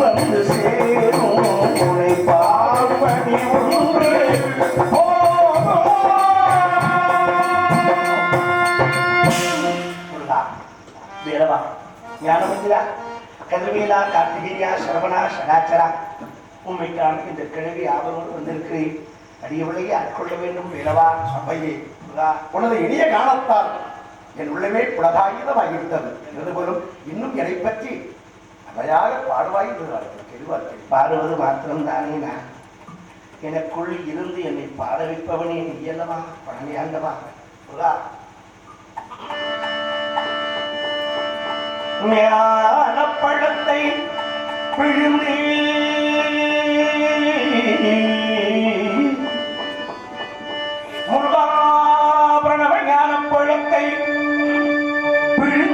வந்து சேரும்? உனை பார்ப்பணி ஞானமந்திரா கதிர்வேலா கார்த்திகேயா சரவணா சடாச்சரா உண்மைக்கான இந்த கிழவி ஆவலோடு வந்திருக்கிறேன். அடியவளையே ஆட்கொள்ள வேண்டும் இளவா சபையே. உனது இனிய காலத்தால் என் உள்ளமே புலதாயுதமாகிவிட்டது என்பது போலும் இன்னும் என்னை பற்றி அவையாக பாடுவாய் என்று பாடுவது மாத்திரம்தானே நான். எனக்குள் இருந்து என்னை பாட வைப்பவனே நீ அல்லவா? முருகா ஞானப்பழத்தை பிழிந்தே முருகாபரணவ ஞானப்பழத்தை பிழிந்தே முருகாபரணவ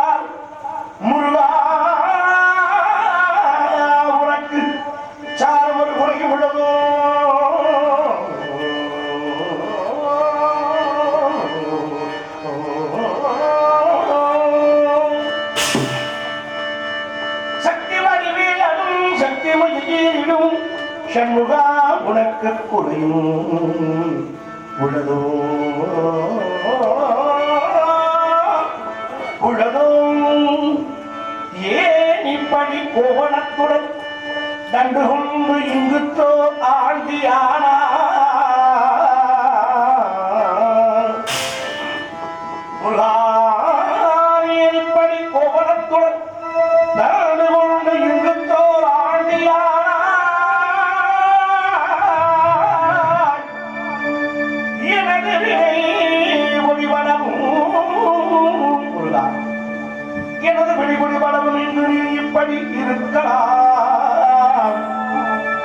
சண்முகா உனக்கு குறையும். உள்ளதோ உள்ளதோ ஏன் இப்படி கோவணத்துடன் தண்டு கொண்டு இங்குத்தோ ஆண்டியானா இப்படி